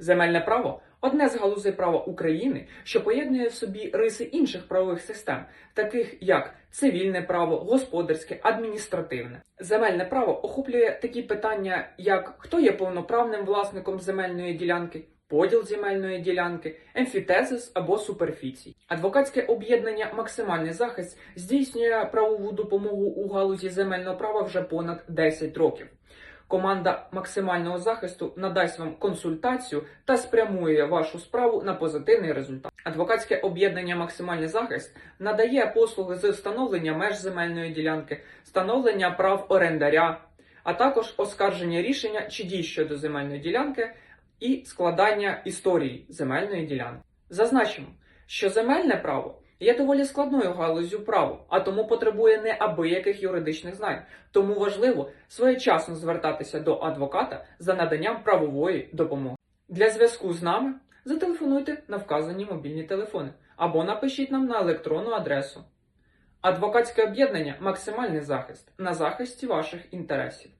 Земельне право одне з галузей права України, що поєднує в собі риси інших правових систем, таких як цивільне право, господарське, адміністративне. Земельне право охоплює такі питання, як хто є повноправним власником земельної ділянки, поділ земельної ділянки, емфітезис або суперфіцій. Адвокатське об'єднання Максимальний захист здійснює правову допомогу у галузі земельного права вже понад 10 років. Команда максимального захисту надасть вам консультацію та спрямує вашу справу на позитивний результат. Адвокатське об'єднання Максимальний захист надає послуги з встановлення меж земельної ділянки, встановлення прав орендаря, а також оскарження рішення чи дій щодо земельної ділянки і складання історії земельної ділянки. Зазначимо, що земельне право є доволі складною галузю права, а тому потребує неабияких юридичних знань. Тому важливо своєчасно звертатися до адвоката за наданням правової допомоги. Для зв'язку з нами зателефонуйте на вказані мобільні телефони або напишіть нам на електронну адресу. Адвокатське об'єднання Максимальний захист на захисті ваших інтересів.